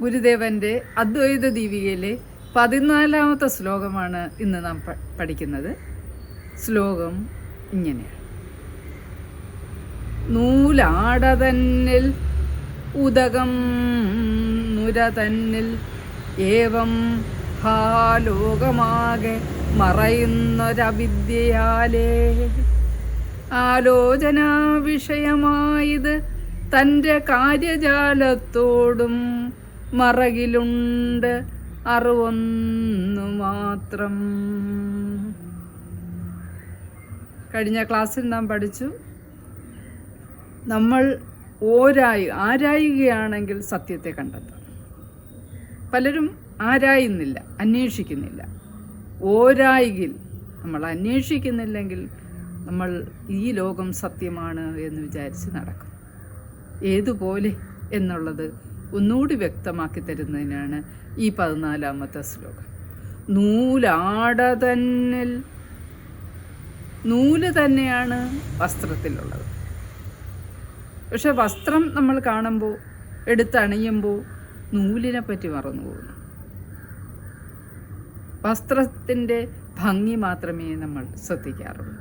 ഗുരുദേവന്റെ അദ്വൈത ദീപികയിലെ പതിനാലാമത്തെ ശ്ലോകമാണ് ഇന്ന് നാം പഠിക്കുന്നത്. ശ്ലോകം ഇങ്ങനെയാണ്. നൂലാടതന്നിൽ ഉദകം നുര തന്നിൽ ഏവം ഹാലോകമാകെ മറയുന്നൊരവിദ്യയാലേ. ആലോചനാ വിഷയമായത് തന്റെ കാര്യജാലത്തോടും മറകിലുണ്ട് അറിവൊന്നു മാത്രം. കഴിഞ്ഞ ക്ലാസ്സിൽ നാം പഠിച്ചു. നമ്മൾ ഓരായി ആരായുകയാണെങ്കിൽ സത്യത്തെ കണ്ടെത്താം. പലരും ആരായുന്നില്ല അന്വേഷിക്കുന്നില്ല. ഓരായികിൽ നമ്മൾ അന്വേഷിക്കുന്നില്ലെങ്കിൽ നമ്മൾ ഈ ലോകം സത്യമാണ് എന്ന് വിചാരിച്ച് നടക്കും. ഏതുപോലെ എന്നുള്ളത് ഒന്നുകൂടി വ്യക്തമാക്കി തരുന്നതിനാണ് ഈ പതിനാലാമത്തെ ശ്ലോകം. നൂലാട തന്നിൽ നൂൽ തന്നെയാണ് വസ്ത്രത്തിലുള്ളത്. പക്ഷെ വസ്ത്രം നമ്മൾ കാണുമ്പോൾ എടുത്തണിയുമ്പോൾ നൂലിനെ പറ്റി മറന്നു പോകുന്നു വസ്ത്രത്തിന്റെ ഭംഗി മാത്രമേ നമ്മൾ ശ്രദ്ധിക്കാറുള്ളൂ.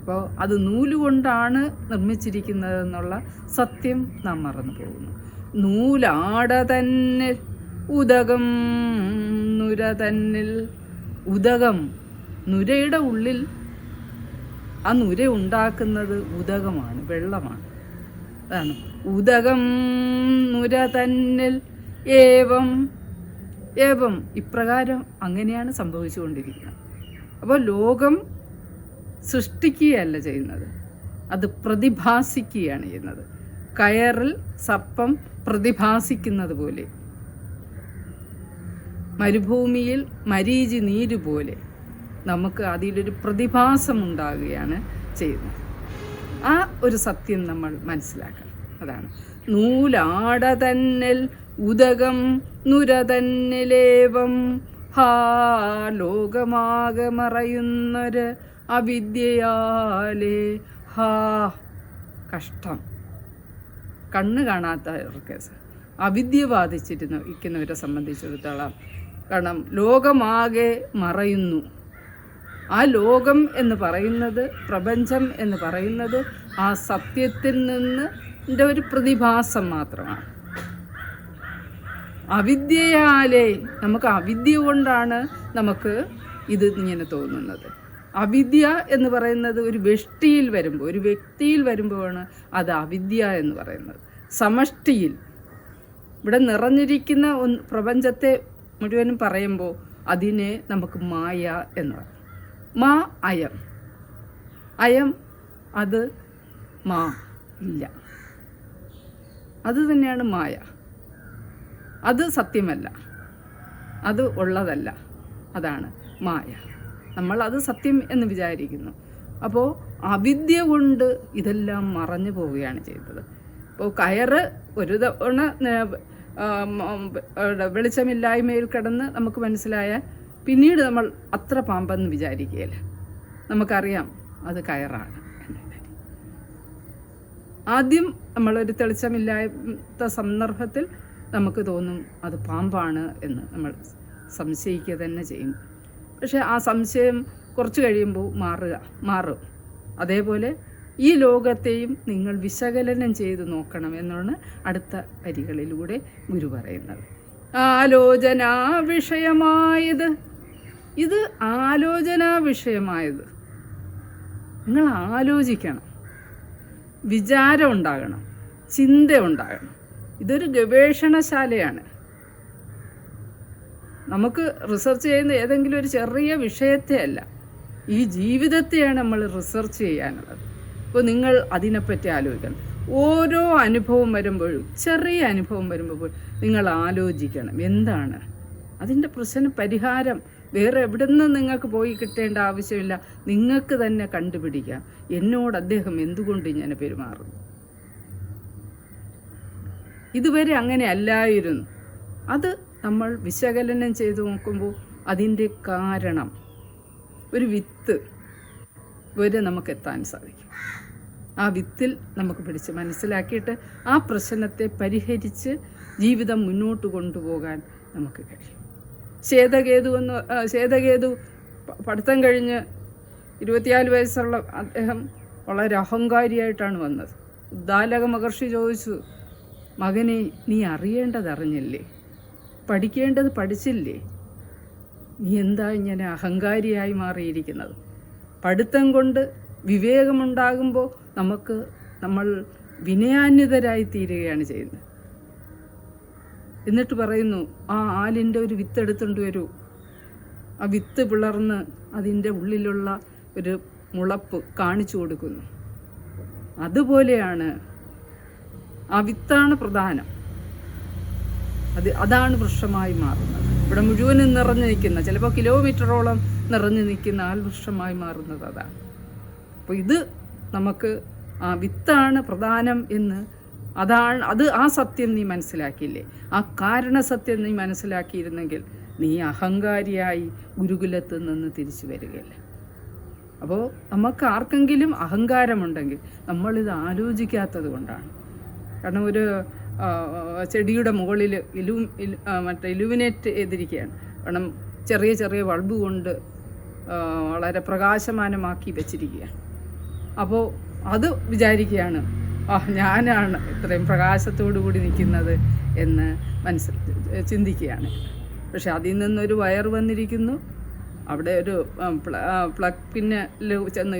അപ്പോൾ അത് നൂലുകൊണ്ടാണ് നിർമ്മിച്ചിരിക്കുന്നതെന്നുള്ള സത്യം നാം മറന്നു പോകുന്നു നൂലാട തന്നിൽ ഉദകം നുര തന്നിൽ ഉദകം. നുരയുടെ ഉള്ളിൽ ആ നുര ഉണ്ടാക്കുന്നത് ഉദകമാണ് വെള്ളമാണ്. അതാണ്. ഉദകം നുര തന്നിൽ ഏവം. ഏവം. ഇപ്രകാരം അങ്ങനെയാണ് സംഭവിച്ചുകൊണ്ടിരിക്കുന്നത്. അപ്പോൾ ലോകം സൃഷ്ടിക്കുകയല്ല ചെയ്യുന്നത്. അത് പ്രതിഭാസിക്കുകയാണ് ചെയ്യുന്നത്. കയറിൽ സർപ്പം പ്രതിഭാസിക്കുന്നത് പോലെ. മരുഭൂമിയിൽ മരീചി നീര് പോലെ നമുക്ക് അതിലൊരു പ്രതിഭാസം ഉണ്ടാകുകയാണ് ചെയ്യുന്നത്. ആ ഒരു സത്യം നമ്മൾ മനസ്സിലാക്കണം. അതാണ്. നൂലാട തന്നിൽ ഉദകം നുര ഹാ ലോകമാകെ അവിദ്യയാലേ. ഹാ കഷ്ടം. കണ്ണ് കാണാത്തവർക്ക് അവിദ്യ ബാധിച്ചിരുന്നു ഇരിക്കുന്നവരെ സംബന്ധിച്ചിടത്തോളം. കാരണം ലോകമാകെ മറയുന്നു. ആ ലോകം എന്ന് പറയുന്നത് പ്രപഞ്ചം എന്ന് പറയുന്നത് ആ സത്യത്തിൽ നിന്ന് ഒരു പ്രതിഭാസം മാത്രമാണ്. അവിദ്യയാലേ നമുക്ക് അവിദ്യ കൊണ്ടാണ് നമുക്ക് ഇത് ഇങ്ങനെ തോന്നുന്നത്. അവിദ്യ എന്ന് പറയുന്നത് ഒരു വ്യഷ്ടിയിൽ വരുമ്പോൾ ഒരു വ്യക്തിയിൽ വരുമ്പോഴാണ് അത് അവിദ്യ എന്ന് പറയുന്നത്. സമഷ്ടിയിൽ. ഇവിടെ നിറഞ്ഞിരിക്കുന്ന ഒന്ന് പ്രപഞ്ചത്തെ മുഴുവനും പറയുമ്പോൾ അതിനെ നമുക്ക് മായ എന്ന് പറയും. മാ അയം. അയം അത് മാ ഇല്ല. അത് തന്നെയാണ് മായ. അത് സത്യമല്ല. അത് ഉള്ളതല്ല. അതാണ് മായ. നമ്മൾ അത് സത്യം എന്ന് വിചാരിക്കുന്നു. അപ്പോൾ അവിദ്യ കൊണ്ട് ഇതെല്ലാം മറഞ്ഞു പോവുകയാണ് ചെയ്തത്. ഇപ്പോൾ കയറ് ഒരു തവണ വെളിച്ചമില്ലായ്മയിൽ കിടന്ന് നമുക്ക് മനസ്സിലായാൽ പിന്നീട് നമ്മൾ അത്ര പാമ്പെന്ന് വിചാരിക്കുകയില്ല. നമുക്കറിയാം അത് കയറാണ് ആദ്യം നമ്മളൊരു തെളിച്ചമില്ലാത്ത സന്ദർഭത്തിൽ നമുക്ക് തോന്നും അത് പാമ്പാണ് എന്ന് നമ്മൾ സംശയിക്കുക തന്നെ ചെയ്യും. പക്ഷേ ആ സംശയം കുറച്ച് കഴിയുമ്പോൾ മാറുക മാറും. അതേപോലെ ഈ ലോകത്തെയും നിങ്ങൾ വിശകലനം ചെയ്ത് നോക്കണം എന്നാണ് അടുത്ത വരികളിലൂടെ ഗുരു പറയുന്നത്. ആലോചനാ വിഷയമായത്. ഇത് ആലോചനാ വിഷയമായത്. നിങ്ങൾ ആലോചിക്കണം. വിചാരം ഉണ്ടാകണം. ചിന്ത ഉണ്ടാകണം. ഇതൊരു ഗവേഷണശാലയാണ്. നമുക്ക് റിസർച്ച് ചെയ്യുന്ന ഏതെങ്കിലും ഒരു ചെറിയ വിഷയത്തെ അല്ല. ഈ ജീവിതത്തെയാണ് നമ്മൾ റിസർച്ച് ചെയ്യാനുള്ളത്. അപ്പോൾ നിങ്ങൾ അതിനെപ്പറ്റി ആലോചിക്കണം. ഓരോ അനുഭവം വരുമ്പോഴും ചെറിയ അനുഭവം വരുമ്പോൾ നിങ്ങൾ ആലോചിക്കണം. എന്താണ്? അതിന്റെ പ്രശ്ന പരിഹാരം. വേറെ എവിടെ നിന്നും നിങ്ങൾക്ക് പോയി കിട്ടേണ്ട ആവശ്യമില്ല. നിങ്ങൾക്ക് തന്നെ കണ്ടുപിടിക്കാം. എന്നോട് അദ്ദേഹം എന്തുകൊണ്ട് ഇങ്ങനെ പെരുമാറുന്നു? ഇതുവരെ അങ്ങനെ അല്ലായിരുന്നു. അത് നമ്മൾ വിശകലനം ചെയ്ത് നോക്കുമ്പോൾ അതിന്റെ കാരണം ഒരു വിത്ത് വരെ നമുക്ക് എത്താൻ സാധിക്കും. ആ വിത്തിൽ നമുക്ക് പിടിച്ച് മനസ്സിലാക്കിയിട്ട് ആ പ്രശ്നത്തെ പരിഹരിച്ച് ജീവിതം മുന്നോട്ട് കൊണ്ടുപോകാൻ നമുക്ക് കഴിയും. ശേതകേതു എന്ന് ശേതകേതു പഠിത്തം കഴിഞ്ഞ് ഇരുപത്തിനാല് വയസ്സുള്ള അദ്ദേഹം വളരെ അഹങ്കാരിയായിട്ടാണ് വന്നത്. ഉദ്ദാലക മഹർഷി ചോദിച്ചു മകനെ നീ അറിയേണ്ടത് അറിഞ്ഞില്ലേ പഠിക്കേണ്ടത് പഠിച്ചില്ലേ? നീ എന്താ ഇങ്ങനെ അഹങ്കാരിയായി മാറിയിരിക്കുന്നത്? പഠിത്തം കൊണ്ട് വിവേകമുണ്ടാകുമ്പോൾ നമുക്ക് നമ്മൾ വിനയാന്യതരായി തീരുകയാണ് ചെയ്യുന്നത്. എന്നിട്ട് പറയുന്നു ആ ആലിന്റെ ഒരു വിത്ത് എടുത്തുകൊണ്ട് വരൂ. ആ വിത്ത് പിളർന്ന് അതിന്റെ ഉള്ളിലുള്ള ഒരു മുളപ്പ് കാണിച്ചു കൊടുക്കുന്നു. അതുപോലെയാണ് ആ വിത്താണ് പ്രധാനം. അത് അതാണ് വൃക്ഷമായി മാറുന്നത്. ഇവിടെ മുഴുവനും നിറഞ്ഞു നിൽക്കുന്ന ചിലപ്പോൾ കിലോമീറ്ററോളം നിറഞ്ഞു നിൽക്കുന്ന ആൽ വൃക്ഷമായി മാറുന്നത് അതാണ്. അപ്പോൾ ഇത് നമുക്ക് ആ വിത്താണ് പ്രധാനം എന്ന് അതാണ് അത് ആ സത്യം നീ മനസ്സിലാക്കിയില്ലേ? ആ കാരണസത്യം നീ മനസ്സിലാക്കിയിരുന്നെങ്കിൽ നീ അഹങ്കാരിയായി ഗുരുകുലത്തിൽ നിന്ന് തിരിച്ചു വരികയില്ല. അപ്പോൾ നമുക്ക് ആർക്കെങ്കിലും അഹങ്കാരമുണ്ടെങ്കിൽ നമ്മളിത് ആലോചിക്കാത്തത് കൊണ്ടാണ്. കാരണം ഒരു ചെടിയുടെ മുകളിൽ ഇലു മറ്റേ ഇലുമിനേറ്റ് ചെയ്തിരിക്കുകയാണ്. കാരണം ചെറിയ ചെറിയ ബൾബ് കൊണ്ട് വളരെ പ്രകാശമാനമാക്കി വെച്ചിരിക്കുകയാണ്. അപ്പോൾ അത് വിചാരിക്കുകയാണ് ആ ഞാനാണ് ഇത്രയും പ്രകാശത്തോടു കൂടി നിൽക്കുന്നത് എന്ന് മനസ്സിൽ ചിന്തിക്കുകയാണ്. പക്ഷെ അതിൽ നിന്നൊരു വയർ വന്നിരിക്കുന്നു അവിടെ ഒരു പ്ലഗ് പിന്നെ ചെന്ന്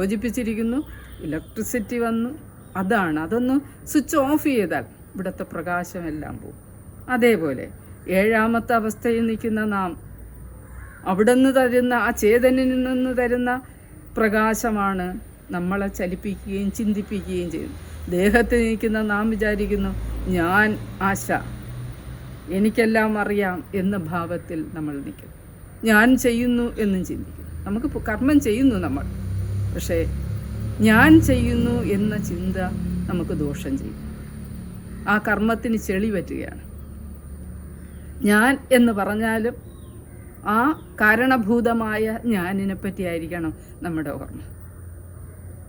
യോജിപ്പിച്ചിരിക്കുന്നു ഇലക്ട്രിസിറ്റി വന്നു. അതാണ് അതൊന്ന് സ്വിച്ച് ഓഫ് ചെയ്താൽ ഇവിടുത്തെ പ്രകാശമെല്ലാം പോകും അതേപോലെ ഏഴാമത്തെ അവസ്ഥയിൽ നിൽക്കുന്ന നാം അവിടെ നിന്ന് തരുന്ന ആ ചേതനിൽ നിന്ന് തരുന്ന പ്രകാശമാണ് നമ്മളെ ചലിപ്പിക്കുകയും ചിന്തിപ്പിക്കുകയും ചെയ്യുന്നു ദേഹത്തിൽ നിൽക്കുന്ന നാം വിചാരിക്കുന്നു ഞാൻ ആശ എനിക്കെല്ലാം അറിയാം എന്ന ഭാവത്തിൽ നമ്മൾ നിൽക്കും ഞാൻ ചെയ്യുന്നു എന്നും ചിന്തിക്കും നമുക്ക് കർമ്മം ചെയ്യുന്നു നമ്മൾ. പക്ഷേ ഞാൻ ചെയ്യുന്നു എന്ന ചിന്ത നമുക്ക് ദോഷം ചെയ്യും. ആ കർമ്മത്തിന് ചെളി പറ്റുകയാണ്. ഞാൻ എന്ന് പറഞ്ഞാലും ആ കാരണഭൂതമായ ഞാനിനെ പറ്റിയായിരിക്കണം നമ്മുടെ ഓർമ്മ.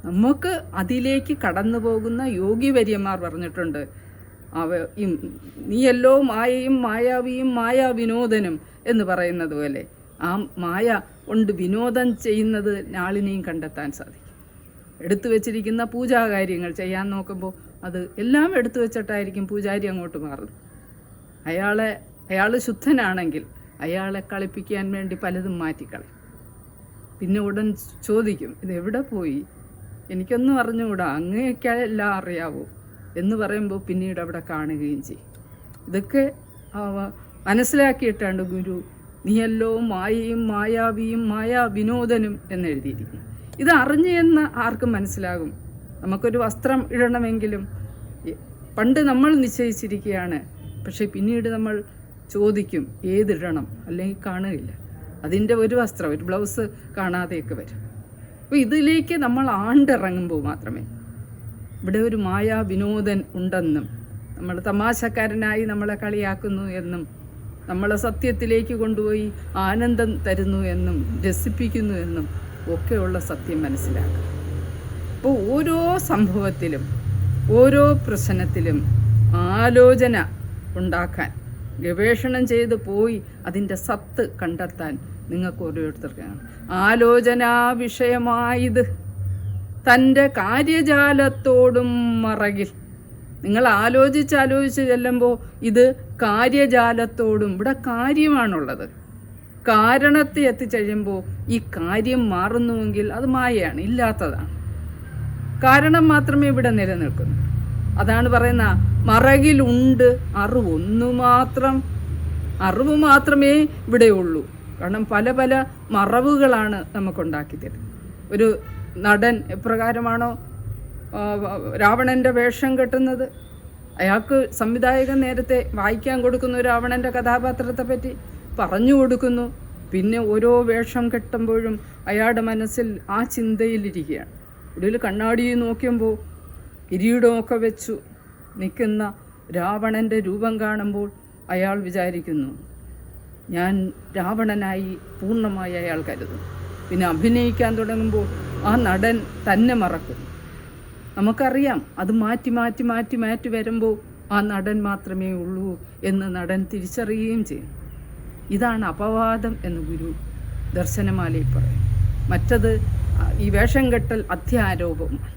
നമുക്ക് അതിലേക്ക് കടന്നു പോകുന്ന യോഗിവര്യന്മാർ പറഞ്ഞിട്ടുണ്ട്. അവ നീയല്ലോ മായയും മായാവിയും മായാ വിനോദനും എന്ന് പറയുന്നത് പോലെ. ആ മായ കൊണ്ട് വിനോദം ചെയ്യുന്നത് നാളിനെയും കണ്ടെത്താൻ സാധിക്കും. എടുത്തു വെച്ചിരിക്കുന്ന പൂജാകാര്യങ്ങൾ ചെയ്യാൻ നോക്കുമ്പോൾ അത് എല്ലാം എടുത്തു വെച്ചിട്ടായിരിക്കും പൂജാരി അങ്ങോട്ട് മാറുന്നത്. അയാളെ അയാൾ ശുദ്ധനാണെങ്കിൽ അയാളെ കളിപ്പിക്കാൻ വേണ്ടി പലതും മാറ്റിക്കളയും. പിന്നെ ഉടൻ ചോദിക്കും ഇത് എവിടെ പോയി? എനിക്കൊന്നും അറിഞ്ഞുകൂടാ. അങ്ങനെയൊക്കെ എല്ലാം അറിയാവോ? എന്ന് പറയുമ്പോൾ പിന്നീട് അവിടെ കാണുകയും ചെയ്യും. ഇതൊക്കെ മനസ്സിലാക്കിയിട്ടാണ് ഗുരു നീയല്ലോ മായയും മായാവിയും മായാ വിനോദനും എന്ന് എഴുതിയിരിക്കുന്നു ഇത് അറിഞ്ഞു എന്ന് ആർക്കും മനസ്സിലാകും. നമുക്കൊരു വസ്ത്രം ഇടണമെങ്കിലും പണ്ട് നമ്മൾ നിശ്ചയിച്ചിരിക്കുകയാണ്. പക്ഷേ പിന്നീട് നമ്മൾ ചോദിക്കും ഏതിടണം? അല്ലെങ്കിൽ കാണുകയില്ല. അതിന്റെ ഒരു വസ്ത്രം ഒരു ബ്ലൗസ് കാണാതെയൊക്കെ വരും. അപ്പോൾ ഇതിലേക്ക് നമ്മൾ ആണ്ടിറങ്ങുമ്പോൾ മാത്രമേ ഇവിടെ ഒരു മായാ വിനോദൻ ഉണ്ടെന്നും നമ്മൾ തമാശക്കാരനായി നമ്മളെ കളിയാക്കുന്നു എന്നും നമ്മളെ സത്യത്തിലേക്ക് കൊണ്ടുപോയി ആനന്ദം തരുന്നു എന്നും രസിപ്പിക്കുന്നു എന്നും ഒക്കെയുള്ള സത്യം മനസ്സിലാക്കുക. അപ്പോൾ ഓരോ സംഭവത്തിലും ഓരോ പ്രശ്നത്തിലും ആലോചന ഉണ്ടാക്കാൻ ഗവേഷണം ചെയ്ത് പോയി അതിന്റെ സത്ത് കണ്ടെത്താൻ നിങ്ങൾക്ക് ഓരോരുത്തർക്കാണ് ആലോചനാ വിഷയമായത്. തന്റെ കാര്യജാലത്തോടും മറകിൽ. നിങ്ങൾ ആലോചിച്ച് ആലോചിച്ച് ചെല്ലുമ്പോൾ ഇത് കാര്യജാലത്തോടും ഇവിടെ കാര്യമാണുള്ളത്. കാരണത്തെ എത്തിച്ചഴിയുമ്പോൾ ഈ കാര്യം മാറുന്നുവെങ്കിൽ അത് മായയാണ് ഇല്ലാത്തതാണ്. കാരണം മാത്രമേ ഇവിടെ നിലനിൽക്കുന്നു. അതാണ് പറയുന്ന മറകിലുണ്ട് അറിവ് ഒന്നു മാത്രം. അറിവ് മാത്രമേ ഇവിടെ ഉള്ളൂ. കാരണം പല പല മറവുകളാണ് നമുക്കുണ്ടാക്കി തരുന്നത്. ഒരു നടൻ എപ്രകാരമാണോ രാവണന്റെ വേഷം കെട്ടുന്നത്? അയാൾക്ക് സംവിധായകൻ നേരത്തെ വായിക്കാൻ കൊടുക്കുന്നു രാവണന്റെ കഥാപാത്രത്തെ പറ്റി പറഞ്ഞു കൊടുക്കുന്നു. പിന്നെ ഓരോ വേഷം കെട്ടുമ്പോഴും അയാളുടെ മനസ്സിൽ ആ ചിന്തയിലിരിക്കുകയാണ്. ഒടുവിൽ കണ്ണാടിയിൽ നോക്കുമ്പോൾ കിരീടമൊക്കെ വെച്ചു നിൽക്കുന്ന രാവണന്റെ രൂപം കാണുമ്പോൾ അയാൾ വിചാരിക്കുന്നു ഞാൻ രാവണനായി പൂർണമായി അയാൾ കരുതും. പിന്നെ അഭിനയിക്കാൻ തുടങ്ങുമ്പോൾ ആ നടൻ തന്നെ മറക്കും. നമുക്കറിയാം അത് മാറ്റി മാറ്റി മാറ്റി മാറ്റി വരുമ്പോൾ ആ നടൻ മാത്രമേ ഉള്ളൂ എന്ന് നടൻ തിരിച്ചറിയുകയും ചെയ്യും. ഇതാണ് അപവാദം എന്ന് ഗുരു ദർശനമാലയിൽ പറയും. മറ്റത് ഈ വേഷം കെട്ടൽ അത്യാരോപമാണ്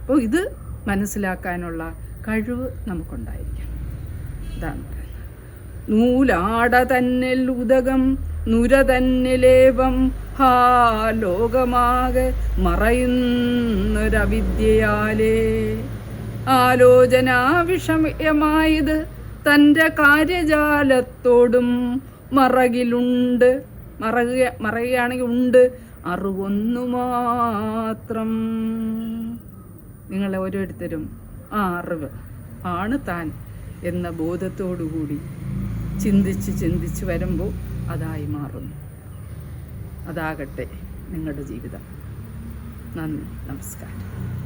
അപ്പോൾ ഇത് മനസ്സിലാക്കാനുള്ള കഴിവ് നമുക്കുണ്ടായിരിക്കണം. ഇതാണ്. നൂലാട തന്നിൽ ഉദകം നുര തന്നിലേവം ഹാ ലോകമാകെ മറയുന്നൊരവിദ്യയാലേ. ആലോചനാവിഷമയമായത് തന്റെ കാര്യജാലത്തോടും മറകിലുണ്ട് മറകുക മറയുകയാണെങ്കിൽ ഉണ്ട് അറിവൊന്നു മാത്രം നിങ്ങളെ ഓരോരുത്തരും ആ അറിവ് ആണ് താൻ എന്ന ബോധത്തോടുകൂടി ചിന്തിച്ച് ചിന്തിച്ച് വരുമ്പോൾ അതായി മാറുന്നു അതാകട്ടെ നിങ്ങളുടെ ജീവിതം. നന്ദി നമസ്കാരം.